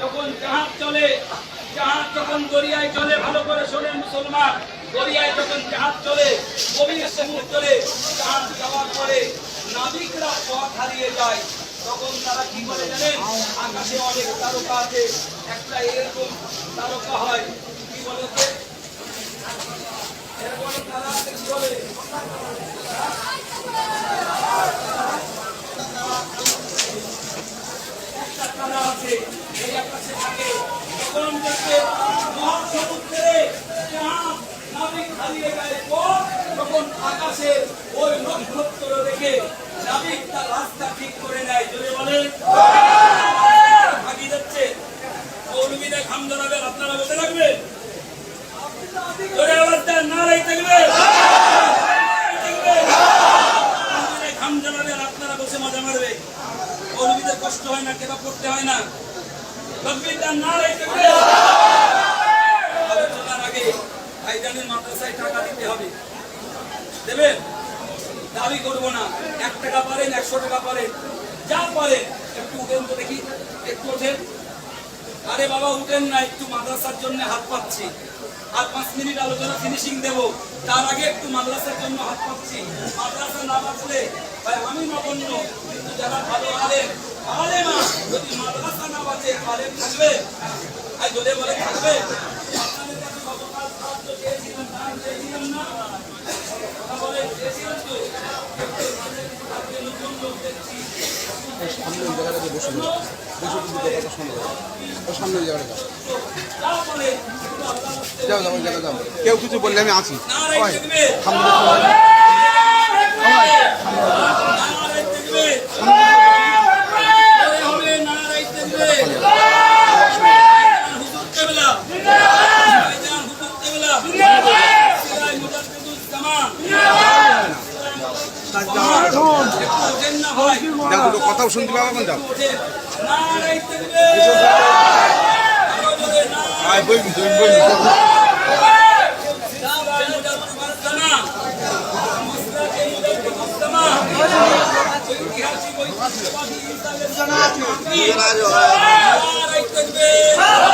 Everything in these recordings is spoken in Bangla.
যখন জাহাজ চলে, জাহাজ যখন দরিয়ায় চলে, ভালো করে শোনেন মুসলমান দরিয়ায় যখন জাহাজ চলে, গভীর সমুদ্রে জাহাজ যাওয়ার পরে নাবিকরা পথ হারিয়ে যায়। তখন তারা কি বলে জানেন? আকাশে অনেক তারকা আছে, একটা এরকম তারকা হয় কি বলে যে? এরকম তারা আছে কি বলে একটা তারা আছে এই আকাশে থাকে দেখবে মহাসমুদ্রে জাহাজ নাবিক হারিয়ে যায় পর তখন আকাশে ওই নক্ষত্র দেখে নাবিক তার রাস্তা ঠিক করে নেয়, জোরে বলে ভাগি যাচ্ছে। মৌলবীরা খাম ধরাবে আপনারা বসে রাখবেন জোরে আওয়াজ দেন থাকবে। ধরাবে আর আপনারা বসে মজা মারবে মৌলবীদের কষ্ট হয় না, কেবা করতে হয় না। তকবীর দেন নারাই থাকবে আলোচনার আগে ভাইজানের মাদ্রাসায় টাকা দিতে হবে। দেবেন? দাবি করব না। এক টাকা পারেন, একশো টাকা পারেন। যা পারেন। একটু উঠেন তো দেখি। একটু ওঠেন। আরে বাবা, উঠেন না। একটু মাদ্রাসার জন্য হাত পাচ্ছি আর পাঁচ মিনিট আলোচনা ফিনিশিং দেব। তার আগে একটু মাদ্রাসার জন্য হাত পাচ্ছি মাদ্রাসা না বাঁচলে ভাই, আমি নগণ্য। কিন্তু যারা ভালো আলেম আলেমা যদি মাদ্রাসা না বাঁচে আলেম থাকবে। আর যদি বলে থাকবে আপনাদের কাছে গতকাল সাহায্য চেয়েছিলাম দান চেয়েছিলাম না। কথা বলে চেয়েছিলাম তো। আজকে নতুন লোক দেখছি। সামনে জায়গাটাতে বসে বসে কিন্তু কথাটা শোনা যাবে ও সামনে জায়গাটা যাও যাও কেউ কিছু বললে আমি আছি। নারাই সবাই থাকবে সামনে সবাই নারাই থাকবে জয় হবে নারাই থাকবে হুজুর কেবলা ভাইজান হুজুর কেবলা সিরাজ মুজাদ্দিদুজ্জামান একটু ওঠেন না ভাই যাও দুটো কথাও শুনতে পাবো এখন যাও ওঠেন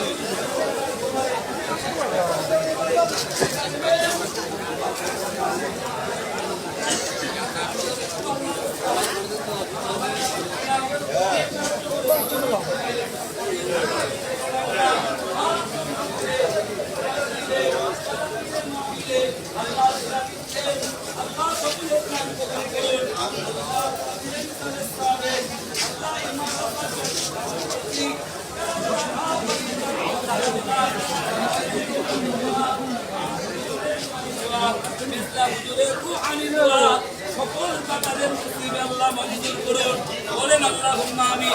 জোর করে বলেন আল্লাহুম্মা আমিন নারায়ে তাকবীর হচ্ছে না ভাই নারায়ে তাকবীর সকল বাতাদের মুসলিম আল্লাহ মঞ্জুর করুন। বলেন আল্লাহ আমিন।